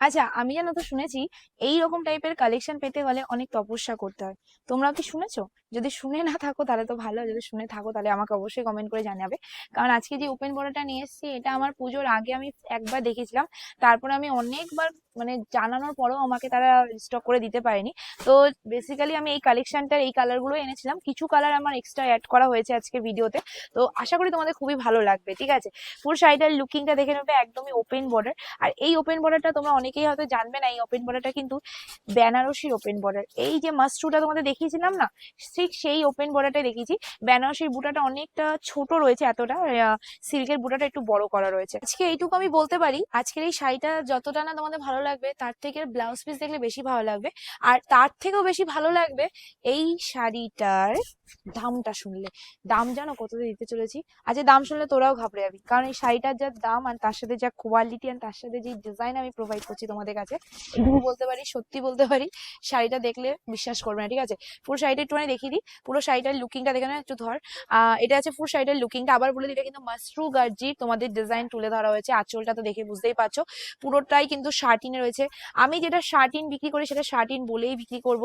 আচ্ছা আমি জানো তো শুনেছি এই রকম টাইপের কালেকশন পেতে গেলে অনেক তপস্যা করতে হয়। তোমরাও কি শুনেছো? যদি শুনে না থাকো তাহলে তো ভালো, যদি শুনে থাকো তাহলে আমাকে অবশ্যই কমেন্ট করে জানাবে। কারণ আজকে যে ওপেন বড়াটা নিয়ে এসেছি, এটা আমার পুজোর আগে আমি একবার দেখেছিলাম। তারপরে আমি অনেকবার মানে জানানোর পরেও আমাকে তারা স্টক করে দিতে পারেনি। তো বেসিক্যালি আমি এই কালেকশনটার এই কালারগুলো এনেছিলাম। কিছু কালার আমার এক্সট্রা অ্যাড করা হয়েছে আজকে ভিডিওতে তো আশা করি তোমাদের খুবই ভালো লাগবে, ঠিক আছে? ফুল শাড়িটার লুকিংটা দেখে নেবে, একদমই ওপেন বর্ডার আর এই ওপেন বর্ডারটা তোমরা অনেকেই হয়তো জানবে না, এই ওপেন বর্ডারটা কিন্তু বেনারসির ওপেন বর্ডার এই যে মাস্ট্রুটা তোমাদের দেখিয়েছিলাম না ঠিক সেই ওপেন বর্ডারটাই দেখিয়েছি। বেনারসির বুটাটা অনেকটা ছোট রয়েছে এতটা সিল্কের বুটাটা একটু বড় করা রয়েছে। আজকে এইটুকু আমি বলতে পারি, আজকের এই শাড়িটা যতটা না তোমাদের ভালো লাগবে, তার থেকে ব্লাউজ পিস দেখলে বেশি ভালো লাগবে। আর তার থেকেও বেশি ভালো লাগবে এই শাড়িটার দামটা শুনলে। দাম জানো কত দিতে চলেছি? আচ্ছা দাম শুনলে তোরাও ঘাবড়ে যাবি। কারণ এই শাড়িটার যা দাম আর তার সাথে যা কোয়ালিটি আর তার সাথে যে ডিজাইন আমি প্রোভাইড করছি তোমাদের কাছে বলতে পারি, সত্যি বলতে পারি, শাড়িটা দেখলে বিশ্বাস করবে না, ঠিক আছে? পুরো শাড়িটা একটুখানি দেখিয়ে পুরো শাড়িটার লুকিংটা দেখে একটু ধর। এটা আছে ফুল শাড়িটার লুকিংটা আবার বলে এটা কিন্তু মাসরু গার্জি তোমাদের ডিজাইন তুলে ধরা হয়েছে, আঁচলটা তো দেখে বুঝতেই পারছ। পুরোটাই কিন্তু শার্টিনে রয়েছে। আমি যেটা শার্টিন বিক্রি করি, সেটা শার্টিন বলেই বিক্রি করব।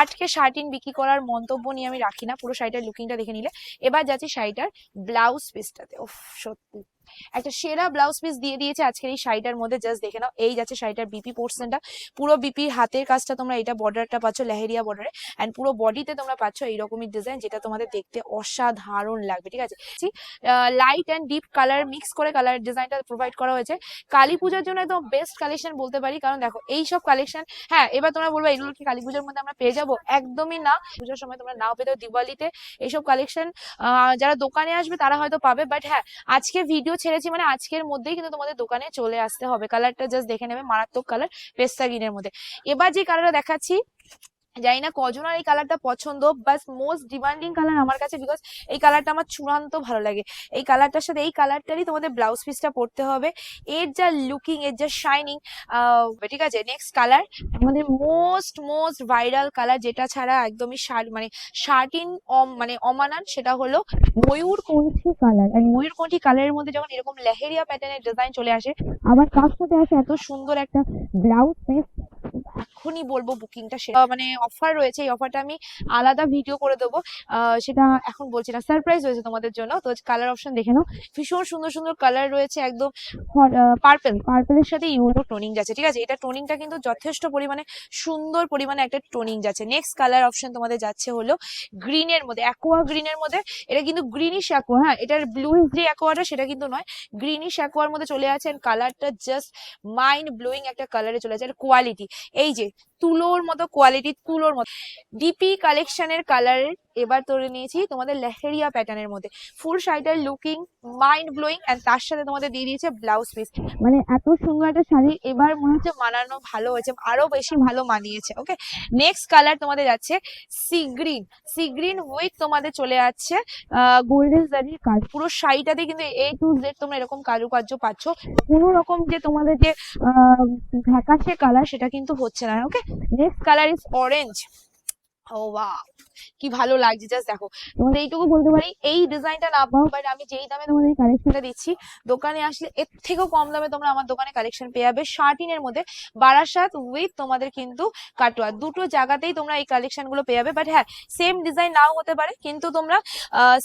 আটকে শার্টিন বিক্রি করার মন্তব্য নিয়ে আমি রাখি না। পুরো শাড়িটার লুকিংটা দেখে নিলে। এবার যাচ্ছি শাড়িটার ব্লাউজ পিসটাতে ওফ সত্যি। একটা সেরা ব্লাউজ পিস দিয়ে দিয়েছে আজকের এই শাড়িটার মধ্যে। জাস্ট দেখে নাও, এই যাচ্ছে শাড়িটার বিপি পোর্শনটা পুরো বিপি হাতের কাজটা তোমরা এটা বর্ডারটা পাচ্ছ লেহেরিয়া বর্ডারে অ্যান্ড পুরো বডিতে তোমরা পাচ্ছ এইরকমই ডিজাইন যেটা তোমাদের দেখতে অসাধারণ লাগবে, ঠিক আছে? Light and deep colour mix করে কালার ডিজাইনটা প্রোভাইড করা হয়েছে। কালী পূজার জন্য একদম বেস্ট কালেকশন বলতে পারি, কারণ দেখো এই সব কালেকশন হ্যাঁ এবার তোমরা বলব, এগুলো কি কালী পুজোর মধ্যে আমরা পেয়ে যাব? একদমই না। পুজোর সময় তোমরা নাও পেতে দিওয়ালিতে এইসব কালেকশন যারা দোকানে আসবে তারা হয়তো পাবে বাট হ্যাঁ আজকে ভিডিও ছেড়েছি মানে আজকের মধ্যেই কিন্তু তোমাদের দোকানে চলে আসতে হবে। কালারটা জাস্ট দেখে নেবে, মারাত্মক কালার পেস্তা গ্রিনের মধ্যে। এবার যে কালারটা দেখাচ্ছি জানি না কজনের এই কালারটা পছন্দ বাস মোস্ট ডিমান্ডিং কালার আমার কাছে বিকজ এই কালারটা আমার চূড়ান্ত ভালো লাগে। এই কালারটার সাথে এই কালারটারই তোমাদের ব্লাউজ পিসটা পরতে হবে। এর যা লুকিং এর যা শাইনিং ঠিক আছে নেক্সট কালার আমাদের মোস্ট মোস্ট ভাইরাল কালার যেটা ছাড়া একদমই শার্ট মানে শার্টিন মানে অমানান সেটা হলো ময়ূর কণ্ঠী কালার আর ময়ূর কণ্ঠী কালারের মধ্যে যখন এরকম লেহেরিয়া প্যাটার্নের ডিজাইন চলে আসে আবার তার সাথে আসে এত সুন্দর একটা ব্লাউজ পিস এখনই বলব বুকিংটা সেটা মানে অফার রয়েছে, এই অফারটা আমি আলাদা ভিডিও করে দেবো। সেটা এখন বলছি না সারপ্রাইজ রয়েছে তোমাদের জন্য। তো কালার অপশন দেখে নাও। ভীষণ সুন্দর সুন্দর কালার রয়েছে একদম পার্পেল পার্পেলের সাথে ইউনো টোনিং যাচ্ছে, ঠিক আছে? এটা টোনিংটা কিন্তু যথেষ্ট পরিমাণে সুন্দর পরিমাণে একটা টোনিং যাচ্ছে। নেক্সট কালার অপশন তোমাদের যাচ্ছে হলো গ্রিনের মধ্যে অ্যাকোয়া গ্রিনের মধ্যে। এটা কিন্তু গ্রিনিশ অ্যাকোয়া হ্যাঁ? এটার ব্লু যে অ্যাকোয়াটা সেটা কিন্তু নয়। গ্রিনিশ অ্যাকোয়ার মধ্যে চলে আছে কালারটা জাস্ট মাইন্ড ব্লোয়িং একটা কালারে চলে আছে। আর কোয়ালিটি এই যে তুলোর মতো কোয়ালিটি তুলোর মতো। ডিপি কালেকশনের কালার এবার তুলে নিয়েছি তোমাদের লেহেরিয়া প্যাটার্নের মধ্যে। ফুল শাড়িটার লুকিং মাইন্ড ব্লোয়িং এন্ড তার সাথে তোমাদের দিয়ে দিয়েছে ব্লাউজ পিস মানে এত সুন্দর একটা শাড়ি, এবার মনে হচ্ছে মানানো ভালো হয়েছে, আরও বেশি ভালো মানিয়েছে ওকে নেক্সট কালার তোমাদের যাচ্ছে sea green sea green with তোমাদের চলে যাচ্ছে গোল্ডেন জারির কাজ পুরো শাড়িটাতে কিন্তু এ টু জেড তোমরা এরকম কারুকার্য পাচ্ছ। কোনো রকম যে তোমাদের যে ঘ্যাকাশে কালার সেটা কিন্তু হচ্ছে না okay next colour is orange oh wow কি ভালো লাগছে জাস্ট দেখো। তোমাদের এইটুকু বলতে পারি, এই ডিজাইনটা না পাও বাট আমি যেই দামে তোমাদের কালেকশনটা দিচ্ছি, দোকানে আসলে এর থেকেও কম দামে তোমরা আমার দোকানে কালেকশন পেয়ে যাবে। শার্টিনের মধ্যে বারাসাত উইথ তোমাদের কিন্তু কাটোয়া, দুটো জায়গাতেই তোমরা এই কালেকশনগুলো পেয়ে যাবে। বাট হ্যাঁ সেম ডিজাইন নাও হতে পারে, কিন্তু তোমরা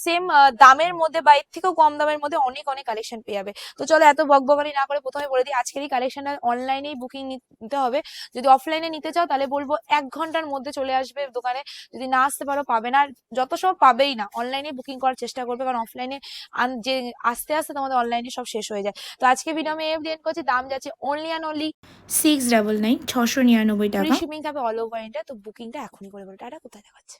সেম দামের মধ্যে বা এর থেকেও কম দামের মধ্যে অনেক অনেক কালেকশন পেয়ে যাবে। তো চলো এত বকবকানি না করে প্রথমে বলে দিই, আজকের এই কালেকশনটা অনলাইনেই বুকিং নিতে হবে। যদি অফলাইনে নিতে চাও, তাহলে বলব এক ঘণ্টার মধ্যে চলে আসবে দোকানে যদি না আসতে পারো পাবে না। আর যত সব পাবেই না। অনলাইনে বুকিং করার চেষ্টা করবে। কারণ অফলাইনে যে আস্তে আস্তে তোমাদের অনলাইনে সব শেষ হয়ে যায়। তো আজকে ভিডিও আমি এফ ডিএন করছি। দাম যাচ্ছে only and only six double nine ছশো নিরানব্বই টাকা। শিপিং থাকবে অল ওভার ইন্ডিয়া তো বুকিংটা এখনই করে বলো। টাটা কোথায় দেখাচ্ছে?